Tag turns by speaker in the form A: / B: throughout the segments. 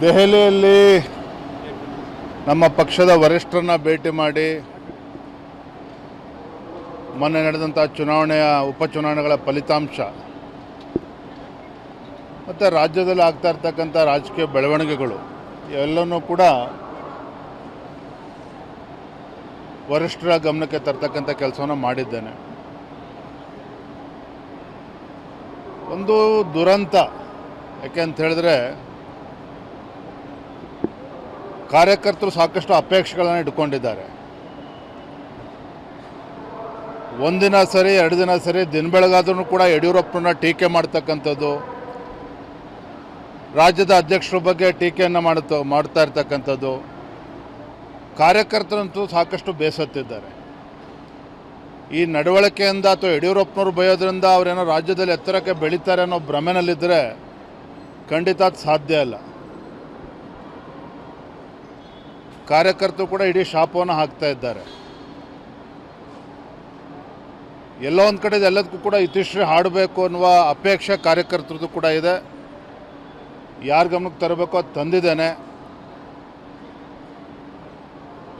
A: ದೆಹಲಿಯಲ್ಲಿ ನಮ್ಮ ಪಕ್ಷದ ವರಿಷ್ಠರನ್ನ ಭೇಟಿ ಮಾಡಿ ಮೊನ್ನೆ ನಡೆದಂಥ ಚುನಾವಣೆಯ ಉಪಚುನಾವಣೆಗಳ ಫಲಿತಾಂಶ. ಮತ್ತು ರಾಜ್ಯದಲ್ಲಿ ಆಗ್ತಾ ಇರ್ತಕ್ಕಂಥ ರಾಜಕೀಯ ಬೆಳವಣಿಗೆಗಳು, ಎಲ್ಲನೂ ಕೂಡ ವರಿಷ್ಠರ ಗಮನಕ್ಕೆ ತರ್ತಕ್ಕಂಥ ಕೆಲಸವನ್ನು ಮಾಡಿದ್ದೇನೆ. ಒಂದು ದುರಂತ, ಯಾಕೆ ಅಂತ ಹೇಳಿದ್ರೆ ಕಾರ್ಯಕರ್ತರು ಸಾಕಷ್ಟು ಅಪೇಕ್ಷೆಗಳನ್ನು ಇಟ್ಕೊಂಡಿದ್ದಾರೆ. ಒಂದಿನ ಸರಿ, ಎರಡು ದಿನ ಸರಿ, ದಿನ ಬೆಳಗಾದ್ರೂ ಕೂಡ ಯಡಿಯೂರಪ್ಪನ ಟೀಕೆ ಮಾಡ್ತಕ್ಕಂಥದ್ದು, ರಾಜ್ಯದ ಅಧ್ಯಕ್ಷರ ಬಗ್ಗೆ ಟೀಕೆಯನ್ನು ಮಾಡುತ್ತ ಮಾಡ್ತಾ ಇರ್ತಕ್ಕಂಥದ್ದು, ಕಾರ್ಯಕರ್ತರಂತೂ ಸಾಕಷ್ಟು ಬೇಸತ್ತಿದ್ದಾರೆ. ಈ ನಡವಳಿಕೆಯಿಂದ ಅಥವಾ ಯಡಿಯೂರಪ್ಪನವ್ರು ಬಯೋದ್ರಿಂದ ಅವರೇನೋ ರಾಜ್ಯದಲ್ಲಿ ಎತ್ತರಕ್ಕೆ ಬೆಳೀತಾರೆ ಅನ್ನೋ ಭ್ರಮೆನಲ್ಲಿದ್ದರೆ ಖಂಡಿತ ಸಾಧ್ಯ ಇಲ್ಲ. ಕಾರ್ಯಕರ್ತರು ಕೂಡ ಇಡೀ ಶಾಪವನ್ನು ಹಾಕ್ತಾ ಇದ್ದಾರೆ. ಎಲ್ಲ ಒಂದು ಕಡೆ ಎಲ್ಲದಕ್ಕೂ ಕೂಡ ಇತಿಶ್ರೀ ಹಾಡಬೇಕು ಅನ್ನುವ ಅಪೇಕ್ಷೆ ಕಾರ್ಯಕರ್ತರದ್ದು ಕೂಡ ಇದೆ. ಯಾರು ಗಮನಕ್ಕೆ ತರಬೇಕೋ ಅದು ತಂದಿದ್ದೇನೆ.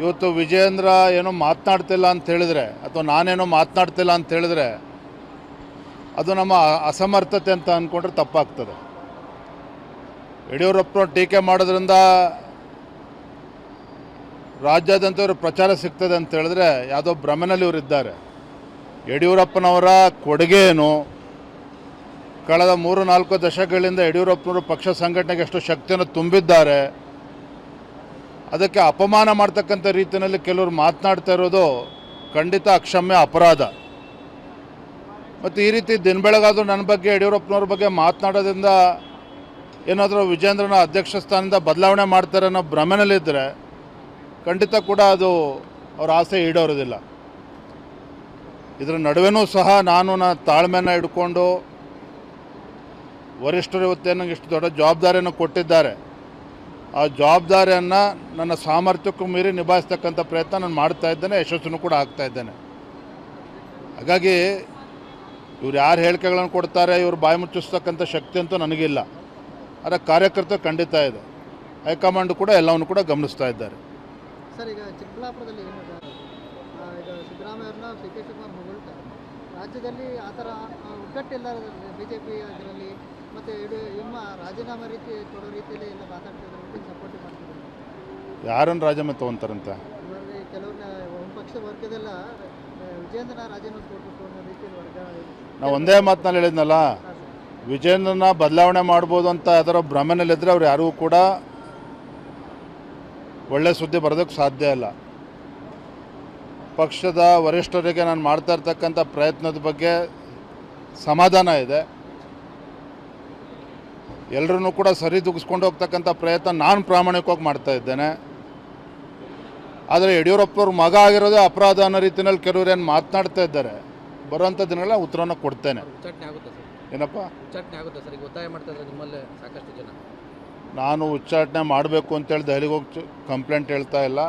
A: ಇವತ್ತು ವಿಜಯೇಂದ್ರ ಏನೋ ಮಾತನಾಡ್ತಿಲ್ಲ ಅಂತ ಹೇಳಿದ್ರೆ, ಅಥವಾ ನಾನೇನೋ ಮಾತನಾಡ್ತಿಲ್ಲ ಅಂತ ಹೇಳಿದ್ರೆ, ಅದು ನಮ್ಮ ಅಸಮರ್ಥತೆ ಅಂತ ಅಂದ್ಕೊಂಡ್ರೆ ತಪ್ಪಾಗ್ತದೆ. ಯಡಿಯೂರಪ್ಪನ ಟೀಕೆ ಮಾಡೋದ್ರಿಂದ ರಾಜ್ಯಾದ್ಯಂತ ಇವರು ಪ್ರಚಾರ ಸಿಗ್ತದೆ ಅಂತ ಹೇಳಿದ್ರೆ ಯಾವುದೋ ಭ್ರಮನಲ್ಲಿ ಇವರು ಇದ್ದಾರೆ. ಯಡಿಯೂರಪ್ಪನವರ ಕೊಡುಗೆ ಏನು? ಕಳೆದ ಮೂರು, ನಾಲ್ಕು ದಶಕಗಳಿಂದ ಯಡಿಯೂರಪ್ಪನವರು ಪಕ್ಷ ಸಂಘಟನೆಗೆ ಎಷ್ಟು ಶಕ್ತಿಯನ್ನು ತುಂಬಿದ್ದಾರೆ. ಅದಕ್ಕೆ ಅಪಮಾನ ಮಾಡ್ತಕ್ಕಂಥ ರೀತಿಯಲ್ಲಿ ಕೆಲವರು ಮಾತನಾಡ್ತಾ ಇರೋದು ಖಂಡಿತ ಅಕ್ಷಮ್ಯ ಅಪರಾಧ. ಮತ್ತು ಈ ರೀತಿ ದಿನ ಬೆಳಗಾದರೂ ನನ್ನ ಬಗ್ಗೆ, ಯಡಿಯೂರಪ್ಪನವ್ರ ಬಗ್ಗೆ ಮಾತನಾಡೋದ್ರಿಂದ ಏನಾದರೂ ವಿಜೇಂದ್ರನ ಅಧ್ಯಕ್ಷ ಸ್ಥಾನದಿಂದ ಬದಲಾವಣೆ ಮಾಡ್ತಾರೆ ಅನ್ನೋ ಭ್ರಮೆನಲ್ಲಿದ್ದರೆ ಖಂಡಿತ ಕೂಡ ಅದು ಅವ್ರ ಆಸೆ ಈಡೋರೋದಿಲ್ಲ. ಇದರ ನಡುವೆನೂ ಸಹ ನಾನು ನನ್ನ ತಾಳ್ಮೆನ ಹಿಡ್ಕೊಂಡು ವರಿಷ್ಠರು ಇವತ್ತೇನು ಇಷ್ಟು ದೊಡ್ಡ ಜವಾಬ್ದಾರಿಯನ್ನು ಕೊಟ್ಟಿದ್ದಾರೆ. ಆ ಜವಾಬ್ದಾರಿಯನ್ನು ನನ್ನ ಸಾಮರ್ಥ್ಯಕ್ಕೂ ಮೀರಿ ನಿಭಾಯಿಸ್ತಕ್ಕಂಥ ಪ್ರಯತ್ನ ನಾನು ಮಾಡ್ತಾ ಇದ್ದೇನೆ, ಯಶಸ್ಸನ್ನು ಕೂಡ ಆಗ್ತಾ ಇದ್ದೇನೆ. ಹಾಗಾಗಿ ಇವ್ರು ಯಾರು ಹೇಳಿಕೆಗಳನ್ನು ಕೊಡ್ತಾರೆ, ಇವರು ಬಾಯಿ ಮುಚ್ಚಿಸ್ತಕ್ಕಂಥ ಶಕ್ತಿ ಅಂತೂ ನನಗಿಲ್ಲ. ಅದರ ಕಾರ್ಯಕರ್ತರು ಖಂಡಿತ ಇದೆ. ಹೈಕಮಾಂಡ್ ಕೂಡ ಎಲ್ಲವನ್ನು ಕೂಡ ಗಮನಿಸ್ತಾ ಇದ್ದಾರೆ.
B: ಸರ್ ಈಗ ಚಿಕ್ಕಬಳ್ಳಾಪುರದಲ್ಲಿ ಏನು ಈಗ ಸಿದ್ದರಾಮಯ್ಯವ್ರನ್ನ ಡಿ ಕೆ ಶಿವಕುಮಾರ್ ಹೊಗಳ್ತಾರೆ ರಾಜ್ಯದಲ್ಲಿ ಆ ಥರ ಒಗ್ಗಟ್ಟಿಲ್ಲ ಬಿ ಜೆ ಪಿ ಅದರಲ್ಲಿ ಮತ್ತು ಇಡೀ ನಿಮ್ಮ ರಾಜೀನಾಮೆ ರೀತಿ ಕೊಡೋ ರೀತಿಯಲ್ಲಿ ಎಲ್ಲ ಮಾತಾಡ್ತಿದ್ರು ಸಪೋರ್ಟ್ ಮಾಡ್ತಿದ್ದಾರೆ
A: ಯಾರನ್ನು ರಾಜೀನಾಮೆ ತೊಗೊಂತಾರಂತೆ
B: ಇವರಲ್ಲಿ ಕೆಲವ್ರನ್ನ ಒಂದು ಪಕ್ಷ ವರ್ಗದೆಲ್ಲ ವಿಜೇಂದ್ರನ ರಾಜೀನಾಮೆ ಕೊಡಬೇಕು ಅನ್ನೋ ರೀತಿಯಲ್ಲಿ ವರ್ಗ
A: ನಾವು ಒಂದೇ ಮಾತಿನಲ್ಲಿ ಹೇಳಿದ್ನಲ್ಲ ವಿಜೇಂದ್ರನ ಬದಲಾವಣೆ ಮಾಡ್ಬೋದು ಅಂತ ಅದರ ಭ್ರಮೆನಲ್ಲಿದ್ದರೆ ಅವ್ರು ಯಾರಿಗೂ ಕೂಡ ಒಳ್ಳೆ ಸುದ್ದಿ ಬರೋದಕ್ಕೆ ಸಾಧ್ಯ ಇಲ್ಲ. ಪಕ್ಷದ ವರಿಷ್ಠರಿಗೆ ನಾನು ಮಾಡ್ತಾ ಇರ್ತಕ್ಕಂಥ ಪ್ರಯತ್ನದ ಬಗ್ಗೆ ಸಮಾಧಾನ ಇದೆ. ಎಲ್ಲರೂ ಕೂಡ ಸರಿ ದೂಗಿಸ್ಕೊಂಡು ಹೋಗ್ತಕ್ಕಂಥ ಪ್ರಯತ್ನ ನಾನು ಪ್ರಾಮಾಣಿಕವಾಗಿ ಮಾಡ್ತಾ ಇದ್ದೇನೆ. ಆದರೆ ಯಡಿಯೂರಪ್ಪವ್ರ ಮಗ ಆಗಿರೋದೇ ಅಪರಾಧ ಅನ್ನೋ ರೀತಿಯಲ್ಲಿ ಕೆಲವರು ಏನು ಮಾತನಾಡ್ತಾ ಇದ್ದಾರೆ. ಬರುವಂಥ ದಿನಗಳ ಉತ್ತರವನ್ನು ಕೊಡ್ತೇನೆ. ಏನಪ್ಪ?
C: ಚಟ್ನಿ ಆಗುತ್ತೆ ಸರ್? ಈಗ ಒತ್ತಾಯ ಮಾಡ್ತಾ ಇದ್ದಾರೆ ನಿಮ್ಮಲ್ಲೇ ಸಾಕಷ್ಟು ಜನ.
A: ನಾನು ಉಚ್ಚಾಟನೆ ಮಾಡಬೇಕು ಅಂತೇಳಿ ದೆಹಲಿಗೆ ಹೋಗಿ ಕಂಪ್ಲೇಂಟ್ ಹೇಳ್ತಾ ಇಲ್ಲ.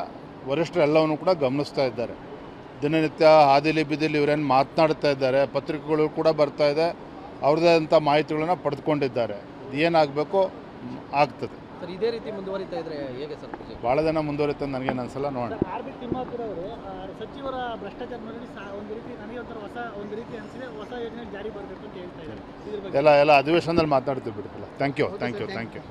A: ವರಿಷ್ಠರು ಎಲ್ಲವನ್ನು ಕೂಡ ಗಮನಿಸ್ತಾ ಇದ್ದಾರೆ. ದಿನನಿತ್ಯ ಹಾದಿಲಿ ಬಿದಿಲಿ ಇವರೇನು ಮಾತನಾಡ್ತಾ ಇದ್ದಾರೆ ಪತ್ರಿಕೆಗಳು ಕೂಡ ಬರ್ತಾ ಇದೆ ಅವ್ರದ್ದೇ ಆದಂಥ ಮಾಹಿತಿಗಳನ್ನು ಪಡೆದುಕೊಂಡಿದ್ದಾರೆ. ಏನಾಗಬೇಕು? ಆಗ್ತದೆ.
C: ಸರ್ ಇದೇ ರೀತಿ ಮುಂದುವರಿತಾ ಇದ್ರೆ ಹೇಗೆ ಸರ್
A: ಭಾಳ ಜನ ಮುಂದುವರಿತ ನನಗೆ ಅನ್ಸಲ್ಲ ನೋಡೋಣ.
D: ಆರ್ ಬಿ ತಿಮ್ಮಾಪುರ ಅವರು ಸಚಿವರ ಭ್ರಷ್ಟಾಚಾರ ನೋಡಿ ಒಂದು ರೀತಿ ನನಗೆ ಒಂಥರ ಹೊಸ ಒಂದು ರೀತಿ ಅನಿಸಿದೆ ಹೊಸ ಯೋಜನೆ ಜಾರಿ ಬರಬೇಕು ಅಂತ ಹೇಳ್ತಾ ಇದ್ದಾರೆ.
A: ಎಲ್ಲ ಎಲ್ಲ ಅಧಿವೇಶನದಲ್ಲಿ ಮಾತಾಡ್ತೀವಿ ಬಿಡಿ. Thank you thank you thank you